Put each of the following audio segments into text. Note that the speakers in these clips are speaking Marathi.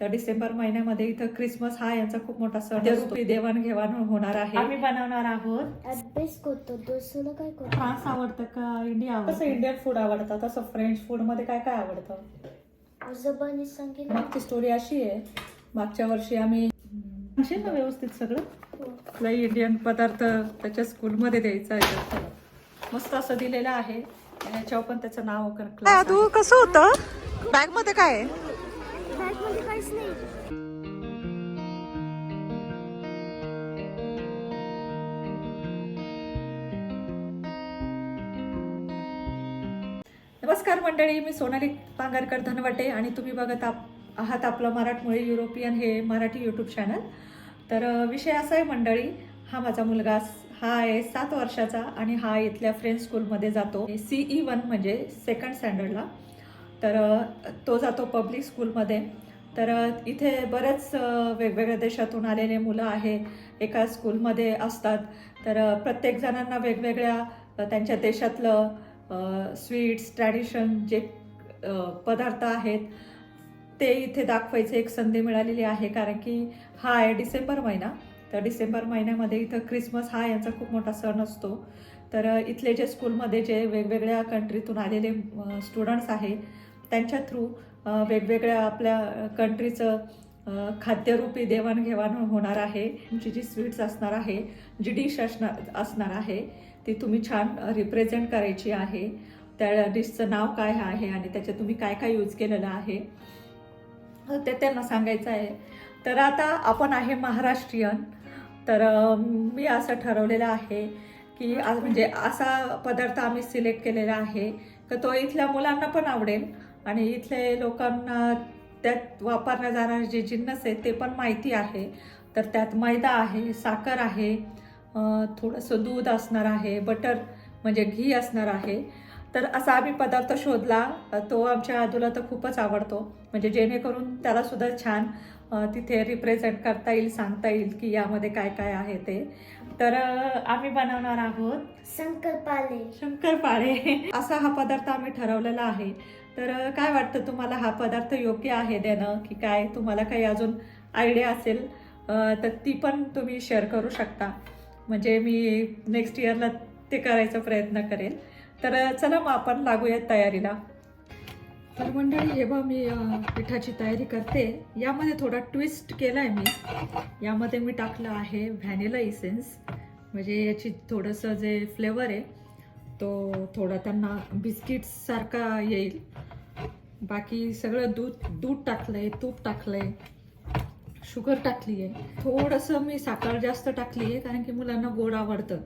तर डिसेंबर महिन्यामध्ये इथं क्रिसमस हा यांचा खूप मोठा सण असतो. देवाणघेवाण होणार आहे. आम्ही बनवणार आहोत. अभ्यास करतो. दुसरं काय करतो? फ्रान्स आवडतं का? इंडिया कसं इंडियन फूड आवडतं. तसं फ्रेंच फूडमध्ये काय काय आवडतं? जबानी मागची स्टोरी अशी आहे. मागच्या वर्षी आम्ही असेल ना व्यवस्थित सगळं? हो. आपला इंडियन पदार्थ त्याच्या स्कूलमध्ये द्यायचा आहे. मस्त असं दिलेलं आहे. आणि याच्यावर पण त्याचं नाव कसं होतं? बॅगमध्ये काय आहे? म्हणजे काहीच नाही. नमस्कार मंडळी मी सोनाली पांगरकर धनवटे आणि तुम्ही बघत आप आहात आपलं मराठमोळी युरोपियन हे मराठी यूट्यूब चॅनल तर विषय असा आहे मंडळी हा माझा मुलगा हा आहे सात वर्षाचा आणि हा इथल्या फ्रेंच स्कूलमध्ये जातो. सीई वन म्हणजे सेकंड स्टँडर्डला तर तो जातो पब्लिक स्कूलमध्ये तर इथे बरेच वेगवेगळ्या देशातून आलेले मुलं आहे एका स्कूलमध्ये असतात. तर प्रत्येक जणांना वेगवेगळ्या त्यांच्या देशातलं स्वीट्स ट्रॅडिशन जे पदार्थ आहेत ते इथे दाखवायचे एक संधी मिळालेली आहे. कारण की हा आहे डिसेंबर महिना. तर डिसेंबर महिन्यामध्ये इथं क्रिसमस हा यांचा खूप मोठा सण असतो. तर इथले जे स्कूलमध्ये जे वेगवेगळ्या कंट्रीतून आलेले स्टुडंट्स आहे त्यांच्या थ्रू वेगवेगळ्या आपल्या कंट्रीचं खाद्यरूपी देवाणघेवाण होणार आहे. तुमची जी स्वीट्स असणार आहे जी डिश असणार असणार आहे ती तुम्ही छान रिप्रेझेंट करायची आहे. त्या डिशचं नाव काय आहे आणि त्याच्यात तुम्ही काय काय यूज केलेलं आहे. ते त्यांना सांगायचं आहे. तर आता आपण आहे महाराष्ट्रीयन. तर मी असं ठरवलेलं आहे की आज म्हणजे असा पदार्थ आम्ही सिलेक्ट केलेला आहे का तो इथल्या मुलांना पण आवडेल. आणि इथले लोकांना त्यात वापरल्या जाणारे जे जिन्नस आहे ते पण माहिती आहे. तर त्यात मैदा आहे साखर आहे थोडंसं दूध असणार आहे बटर म्हणजे घी असणार आहे. तर असा आम्ही पदार्थ शोधला. तो आमच्या आजूला तर खूपच आवडतो. म्हणजे जेणेकरून त्याला सुद्धा छान तिथे रिप्रेझेंट करता येईल सांगता येईल की यामध्ये काय काय आहे ते. तर आम्ही बनवणार आहोत शंकरपाले शंकरपाळे. असा हा पदार्थ आम्ही ठरवलेला आहे. तर काय वाटतं तुम्हाला हा पदार्थ योग्य आहे देणं? की काय तुम्हाला काही अजून आयडिया असेल तर ती पण तुम्ही शेअर करू शकता. म्हणजे मी नेक्स्ट इयरला ते करायचा प्रयत्न करेल. तर चला मग आपण लागूयात तयारीला. तर मंडळी हे बघ मी पिठाची तयारी करते. यामध्ये थोडा ट्विस्ट केला आहे मी. यामध्ये मी टाकलं आहे व्हॅनिला इसेन्स म्हणजे याची थोडंसं जे फ्लेवर आहे तो थोडा त्यांना बिस्किट सारखा येईल. बाकी सगळं दूध दूध टाकलंय तूप टाकलंय शुगर टाकली आहे थोडंसं मी साखर जास्त टाकली आहे कारण की मुलांना गोड आवडतं.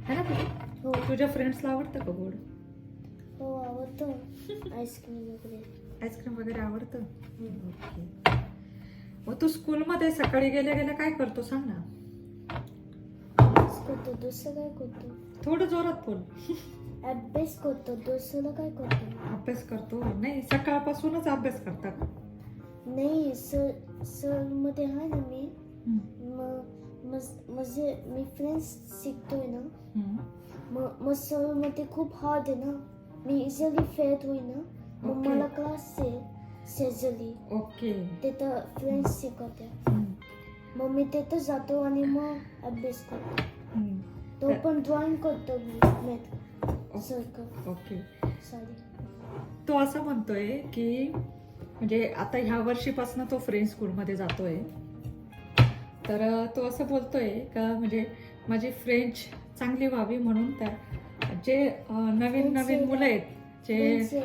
है ना तुझ्या हो. तुझ्या फ्रेंड्सला आवडतं का गोड? हो आवडतो. आईस्क्रीम वगैरे. आईस्क्रीम वगैरे आवडतं? ओके. मग तू स्कूलमध्ये सकाळी गेल्या गेल्या काय करतो सांग ना. करतो दुसरं काय करतो? थोडं जोरात बोल. अभ्यास करतो दुसरं काय करतो? अभ्यास करतो. नाही सकाळपासूनच अभ्यास करता का नाही सर सरमध्ये आहे ना मी. मग मज- म्हणजे मी फ्रेंड्स शिकतोय ना. हम्म. मग मग सरमध्ये खूप हार्ड आहे ना. मी इझिली फेल होईन ना. मग Okay. मला क्लास आहे शेजारी ओके तिथं फ्रेंड्स शिकवते. हम्म. मग मी तिथं जातो आणि मग अभ्यास करतो. तो पण ड्रॉइंग करतो मी मॅथ सर्कल ओके. तो असं म्हणतोय की म्हणजे आता ह्या वर्षीपासून तो फ्रेंच स्कूलमध्ये जातोय. तर तो असं बोलतोय का म्हणजे माझी फ्रेंच चांगली व्हावी म्हणून त्या जे नवीन नवीन मुलं आहेत जे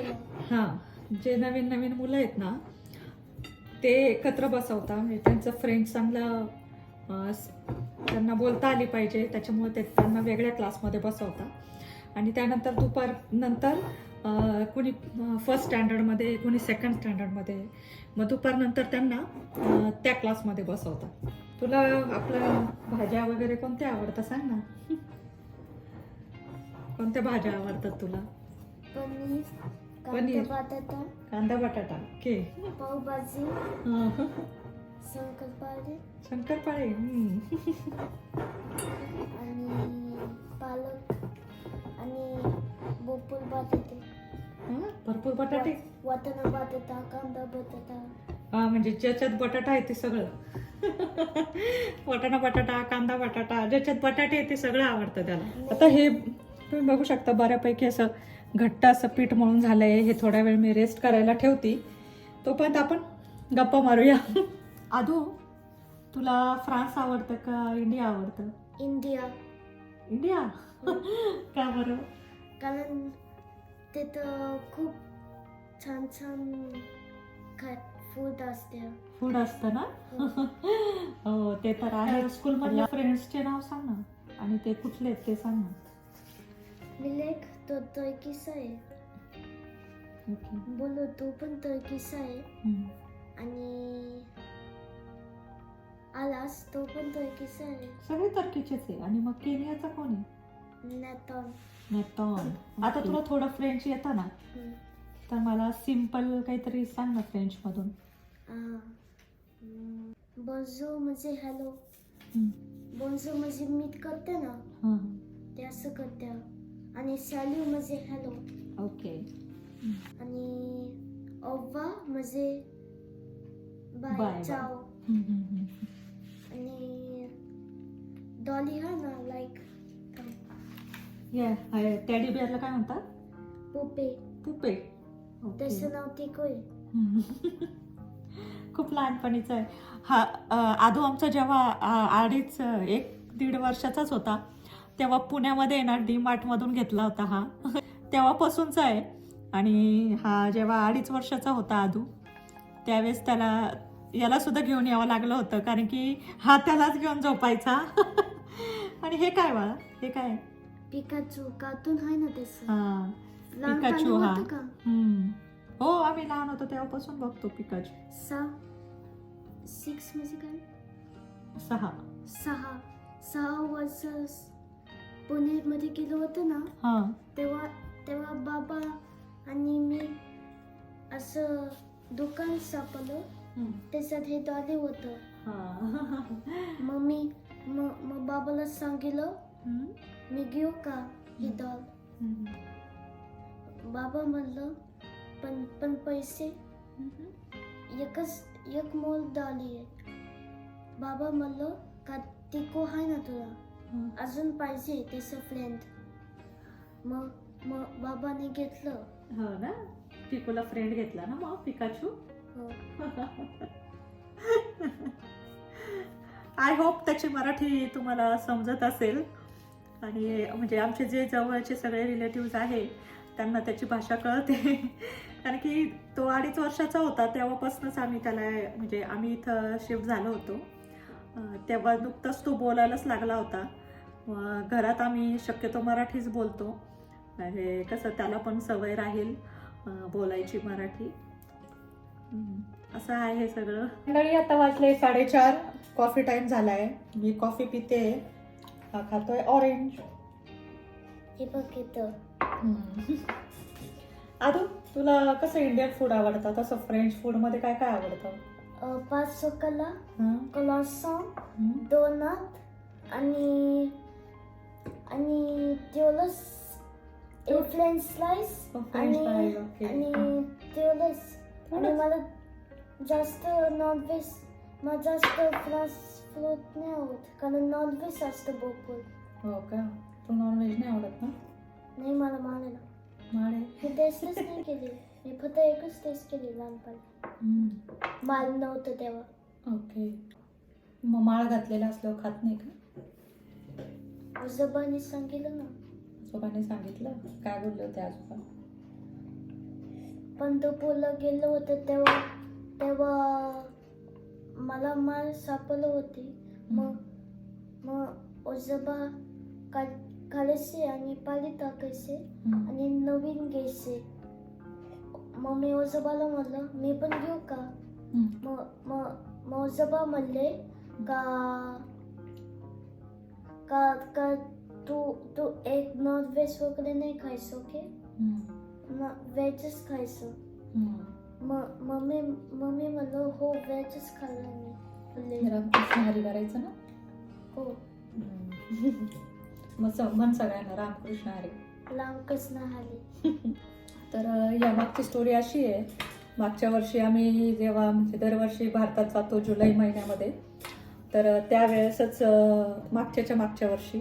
हां जे नवीन नवीन मुलं आहेत ना ते एकत्र बसवता. म्हणजे त्यांचं फ्रेंच चांगलं त्यांना बोलता आली पाहिजे. त्याच्यामुळे ते त्यांना वेगळ्या क्लासमध्ये बसवता. आणि त्यानंतर दुपार नंतर कुणी फर्स्ट स्टँडर्डमध्ये कुणी सेकंड स्टँडर्डमध्ये मग दुपारनंतर त्यांना त्या क्लासमध्ये बसवता. तुला आपलं भाज्या वगैरे कोणत्या आवडतात सांग ना. कोणत्या भाज्या आवडतात तुला? पनीर पनीर. कांदा बटाटा. कांदा बटाटा. ओके. पावभाजी. शंकरपाळे शंकरपाळे. आणि पालक आणि बोपूल बटाटे? भरपूर बटाटे? वाटाणा बटाटा कांदा बटाटा. हा म्हणजे ज्याच्यात बटाटा आहे ते सगळं. वाटाणा बटाटा कांदा बटाटा ज्याच्यात बटाटे आहे ते सगळं आवडतं त्याला. आता हे तुम्ही बघू शकता बऱ्यापैकी असं घट्ट असं पीठ मळून झालंय. हे थोडा वेळ मी रेस्ट करायला ठेवते. तोपर्यंत आपण गप्पा मारूया. आदू तुला फ्रान्स आवडतं का इंडिया आवडतं? इंडिया. इंडिया? का बरं? कारण तिथं खूप छान छान फूड असते. फूड असतं ना? हो. ते तर आहे. स्कूल मधल्या फ्रेंड्सचे नाव सांग ना. आणि ते कुठले आहेत ते सांग ना. मिलेक तो टर्किश आहे. ओके. बोलो तो पण टर्किश आहे. हम्म. आणि आलास तो पण टर्किश आहे. सगळे टर्कीचेच आहे. आणि मग केनियाचा कोण आहे? नॅटॉन नेटॉन आता तुला थोडं फ्रेंच येतं ना? तर मला सिंपल काहीतरी सांग ना फ्रेंच मधून. बोन्जो म्हणजे हॅलो बोन्जो म्हणजे मीट करते ना? हां. ते असं करते. आणि सॅल्यू म्हणजे हॅलो ओके. आणि ओव्वा म्हणजे बाय. चाव आणि डॉली हा ना लाईक या टॅडी बिअरला काय म्हणतात? पोपे. पुपे. त्याचं नाव हम्म. खूप लहानपणीच आहे. हा आदू आमचा जेव्हा अडीच एक दीड वर्षाचाच होता तेव्हा पुण्यामध्ये ना डी मार्टमधून घेतला होता हा. तेव्हापासूनचा आहे. आणि हा जेव्हा अडीच वर्षाचा होता आदू त्यावेळेस त्याला याला सुद्धा घेऊन यावं लागलं होतं कारण की हा त्यालाच घेऊन झोपायचा. आणि हे काय बाळा? हे काय? पिकाचू कार्टून आहे ना त्याचं हा. पिकाचू हा. हम्म. हो आम्ही लहान होतो तेव्हापासून बघतो पिकाचू. सहा सिक्स म्हणजे काय? सहा. सहा. सहा वर्ष पुणेमध्ये गेलो होतं ना हा. तेव्हा तेव्हा बाबा आणि मी असं दुकान सापडलं. त्याच्यात हे डॉली होतं. हा. मग मी मग बाबाला सांगितलं. मी घेऊ का ही डॉल. बाबा म्हणलं पण पण पैसे? एकच एक मोल डॉली आहे. बाबा म्हणलं का टिको आहे ना तुला. अजून पाहिजे त्याचं फ्रेंड मग मग बाबाने घेतलं. हो ना? पिकोला फ्रेंड घेतला ना मग पिकाचू? आय होप त्याची मराठी तुम्हाला समजत असेल. आणि म्हणजे आमचे जे जवळचे सगळे रिलेटिव्ज आहे त्यांना त्याची भाषा कळते. कारण की तो अडीच वर्षाचा होता तेव्हापासूनच आम्ही त्याला म्हणजे आम्ही इथं शिफ्ट झालो होतो. तेव्हा नुकताच तो बोलायलाच लागला होता. मग घरात आम्ही शक्यतो मराठीच बोलतो. म्हणजे कसं त्याला पण सवय राहील बोलायची मराठी. असं आहे हे सगळं. मंडळी आता वाजले साडेचार. कॉफी टाइम झालाय. मी कॉफी पिते. हा खातोय ऑरेंज हे आदू तुला कसं इंडियन फूड आवडतं? तसं फ्रेंच फूडमध्ये काय काय आवडतं? अं, पाच सोकला हं? क्लॉसॉन हं? डोनट आणि आणि तेवढंच फ्रेंच स्लाइस Oh, French आणि okay. आणि तेवढंच आणि मला जास्त नॉनव्हेज मला जास्त फ्रान्स फ्रूट नाही आवडत कारण नॉनव्हेज असतं भरपूर. हो का? तू नॉनव्हेज नाही आवडत ना? नाही मला मानेला माळे मी टेस्टच नाही केली. मी फक्त एकच टेस्ट केली लहानपणी. माल नव्हतं तेव्हा. ओके. मग माळ घातलेला असल्यावर खात नाही का? आजोबांनी सांगितलं ना. आजोबाने सांगितलं? काय बोलले होते आजोबा? पंढरपूरला गेलो होतं तेव्हा तेव्हा मला माल सापडलं होती मग मग काल काढायचे आणि पाणी टाकायचे. आणि नवीन घ्यायचे मग मी आजोबाला म्हणलं मी पण घेऊ का. मग मग आजोबा म्हणले का का का तू तू एक नॉन व्हेज वगैरे नाही खायचं ओके. व्हेजच खायचं मम्मी मम्मी म्हणलं हो व्हेजच खाल्लं मी रामकृष्ण हरी करायचं ना हो मग स- म्हण सगळ्यांना रामकृष्ण हरी नाही आली तर या मागची स्टोरी अशी आहे मागच्या वर्षी आम्ही जेव्हा म्हणजे दरवर्षी भारतात जातो जुलै महिन्यामध्ये तर त्यावेळेसच मागच्याच्या मागच्या वर्षी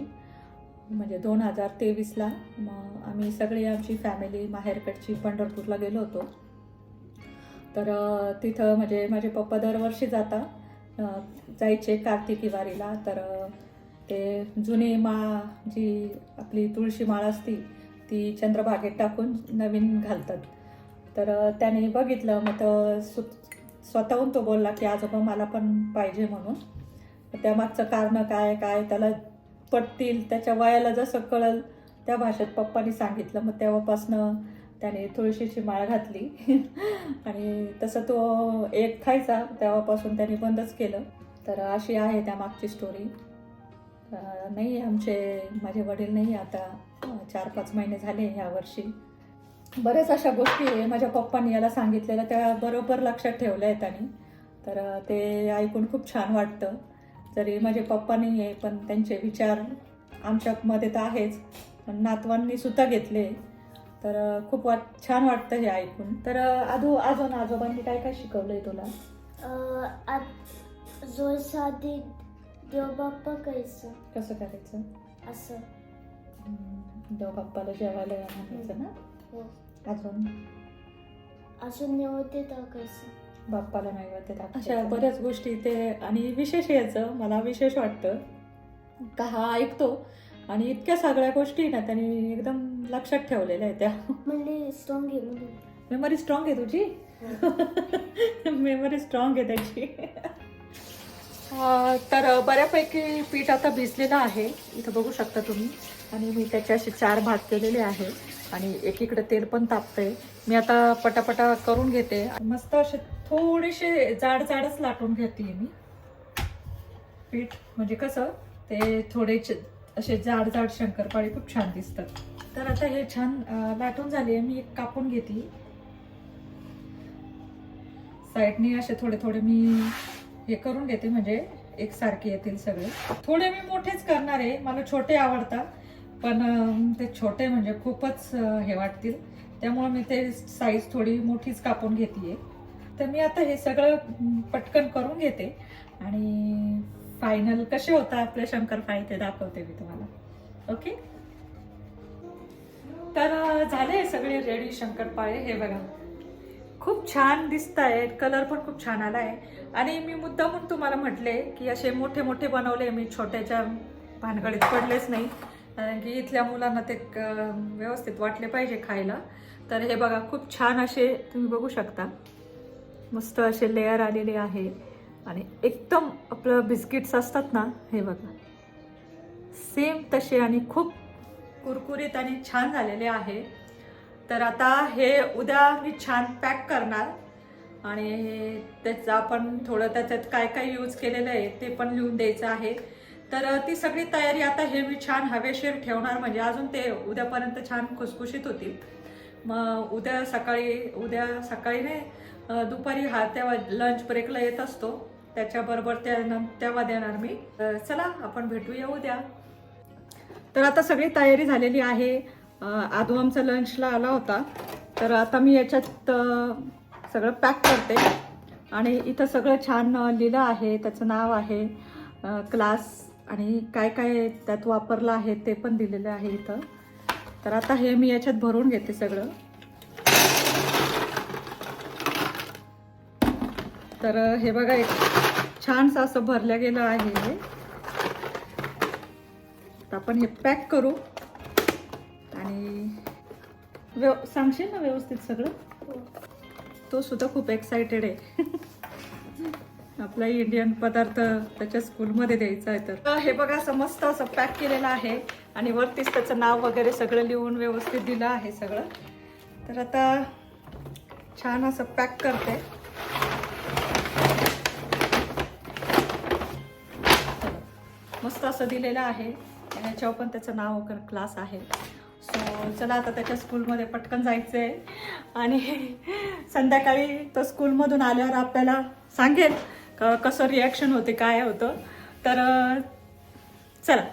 म्हणजे दोन हजार तेवीसला मग आम्ही सगळी आमची फॅमिली माहेरकडची पंढरपूरला गेलो होतो. तर तिथं म्हणजे माझे पप्पा दरवर्षी जाता जायचे कार्तिकी वारीला. तर ते जुनी माळ जी आपली तुळशी माळ असती ती चंद्रभागेत टाकून नवीन घालतात. तर त्याने बघितलं मग तर सु स्वतःहून तो बोलला की आजोबा मला पण पाहिजे म्हणून. त्यामागचं कारण काय काय त्याला पटतील त्याच्या वयाला जसं कळल त्या भाषेत पप्पानी सांगितलं. मग तेव्हापासनं त्याने तुळशीची माळ घातली. आणि तसं तो एक खायचा. तेव्हापासून त्याने बंदच केलं. तर अशी आहे त्या मागची स्टोरी नाही आमचे माझे वडील नाही आता चार पाच महिने झाले ह्या वर्षी. बऱ्याच अशा गोष्टी आहे. माझ्या पप्पांनी याला सांगितलेल्या त्या बरोबर लक्षात ठेवल्या आहेत त्यांनी तर ते ऐकून खूप छान वाटतं. जरी माझे पप्पा नाही आहे पण त्यांचे विचार आमच्यामध्ये तर आहेच. पण नातवांनी सुद्धा घेतले. तर खूप वाट छान वाटतं हे ऐकून. तर आजो अजून आजोबांनी काय काय शिकवलंय तुला? अं, आत- जोरच्या आधी देवबाप्पा करायचं. कसं करायचं? असं. हम्म, देव बाप्पाला जेवायला म्हणायचं ना? हो. अजून? अजून निवडते टाकायचं बाप्पाला नैवेद्य अशा बऱ्याच गोष्टी ते आणि विशेष याचं मला विशेष वाटतं का हा ऐकतो. आणि इतक्या सगळ्या गोष्टी ना त्यांनी एकदम लक्षात ठेवलेल्या आहेत त्या. म्हणजे स्ट्रॉंग आहे म्हणून मेमरी स्ट्रॉंग आहे तुझी? मेमरी स्ट्रॉंग आहे त्याची. अं, तर बऱ्यापैकी पीठ आता भिजलेलं आहे. इथं बघू शकता तुम्ही. आणि मी त्याचे असे चार भाग केलेले आहे आणि एकीकडे तेल पण तापतंय. मी आता पटापटा करून घेते. मस्त असे थोडेसे जाड जाडच लाटून घेते मी. पीठ म्हणजे कसं ते थोडे असे जाड जाड शंकरपाळी खूप छान दिसतात. तर आता हे छान लाटून झाली आहे मी एक कापून घेते. साईडनी असे थोडे थोडे मी हे करून घेते. म्हणजे एकसारखे येतील सगळे. थोडे मी मोठेच करणार आहे. मला छोटे आवडतात. पण ते छोटे म्हणजे खूपच हे वाटतील. त्यामुळे मी ते साईज थोडी मोठीच कापून घेते तर मी आता हे सगळं पटकन करून घेते. आणि फायनल कसे होतात आपले शंकरपाळी ते दाखवते मी तुम्हाला. ओके तर झाले सगळे रेडी शंकरपाळे हे बघा. खूप छान दिसत आहेत कलर पण खूप छान आला आहे आणि मी मुद्दामून तुम्हाला म्हटले की असे मोठे मोठे बनवले मी छोट्याच्या भानगडीत पडलेच नाही. कारण की इथल्या मुलांना ते क- व्यवस्थित वाटले पाहिजे खायला. तर हे बघा खूप छान असे तुम्ही बघू शकता. मस्त असे लेअर आलेले आहे. आणि एकदम आपलं बिस्किट्स असतात ना हे बघा. सेम तसे आणि खूप कुरकुरीत आणि छान झालेले आहे. तर आता हे उद्या मी छान पॅक करणार. आणि त्याचं आपण थोडं त्याच्यात काय काय यूज केलेलं आहे ते पण लिहून द्यायचं आहे. तर ती सगळी तयारी आता हे मी छान हवेशीर ठेवणार म्हणजे अजून ते उद्यापर्यंत छान खुसखुशीत होतील. मग उद्या सकाळी उद्या सकाळी नाही दुपारी हा तेव्हा लंच ब्रेकला येत असतो. त्याच्याबरोबर त्या तेव्हा देणार मी. तर चला आपण भेटूया उद्या. तर आता सगळी तयारी झालेली आहे. आधू आदू आमचा लंचला आला होता. तर आता मी याच्यात सगळं पॅक करते. आणि इथं सगळं छान लिहिलं आहे. त्याचं नाव आहे क्लास आणि काय काय त्यात वापरलं आहे ते पण दिलेलं आहे इथं. तर आता हे मी याच्यात भरून घेते सगळं. तर हे बघा एक छानसं असं भरलं गेलं आहे हे. आपण हे पॅक करू. आणि व्यव सांगशील ना व्यवस्थित सगळं? हो. तो सुद्धा खूप एक्सायटेड आहे. आपला इंडियन पदार्थ त्याच्या स्कूलमध्ये द्यायचा आहे तर. हे बघा असं मस्त असं पॅक केलेलं आहे आणि वरतीच त्याचं नाव वगैरे सगळं लिहून व्यवस्थित दिलं आहे सगळं. तर आता छान असं पॅक करते. मस्त असं दिलेलं आहे. आणि याच्यावर पण त्याचं नाव वगैरे क्लास आहे. सो चला आता त्याच्या स्कूलमध्ये पटकन जायचं आहे आणि संध्याकाळी तो स्कूलमधून आल्यावर आपल्याला सांगेल. क- कसं रिॲक्शन होते काय होतं. तर चला.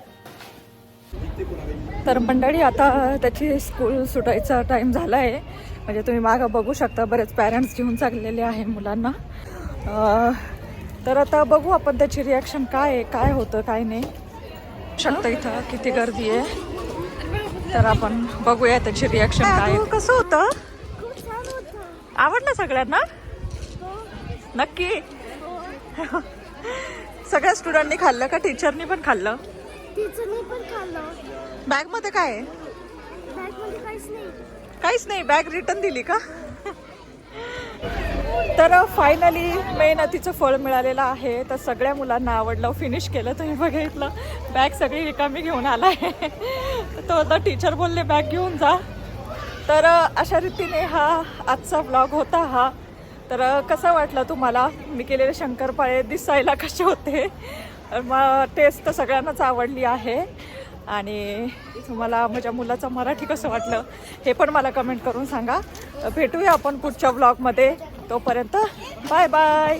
तर मंडळी आता त्याची स्कूल सुटायचा टाईम झाला आहे म्हणजे तुम्ही मागं बघू शकता बरेच पॅरेंट्स घेऊन चाललेले आहे मुलांना. तर आता बघू आपण त्याची रिॲक्शन काय आहे काय होतं काय नाही. शकता इथं किती गर्दी आहे. तर आपण बघूया त्याची रिॲक्शन काय आहे. कसं होतं? आवडलं सगळ्यांना? नक्की. सगळ्या स्टुडंटनी खाल्लं का? टीचरनी पण खाल्लं? टीचरने पण खाल्लं. बॅगमध्ये काय आहे? काहीच नाही. काहीच नाही बॅग रिटर्न दिली का? तर फायनली मेहनतीचं फळ मिळालेलं आहे. तर सगळ्या मुलांना आवडलं. फिनिश केलं तुम्ही बघितलं. बॅग सगळी रिकामी घेऊन आलाय. तो आता टीचर बोलले बॅग घेऊन जा. तर अशा रीतीने हा आजचा ब्लॉग होता. हा तर कसं वाटलं तुम्हाला? मी केलेले शंकरपाळे दिसायला कसे होते? मग टेस्ट तर सगळ्यांनाच आवडली आहे. आणि तुम्हाला माझ्या मुलाचं मराठी कसं वाटलं हे पण मला कमेंट करून सांगा. भेटूया आपण पुढच्या ब्लॉगमध्ये तोपर्यंत बाय बाय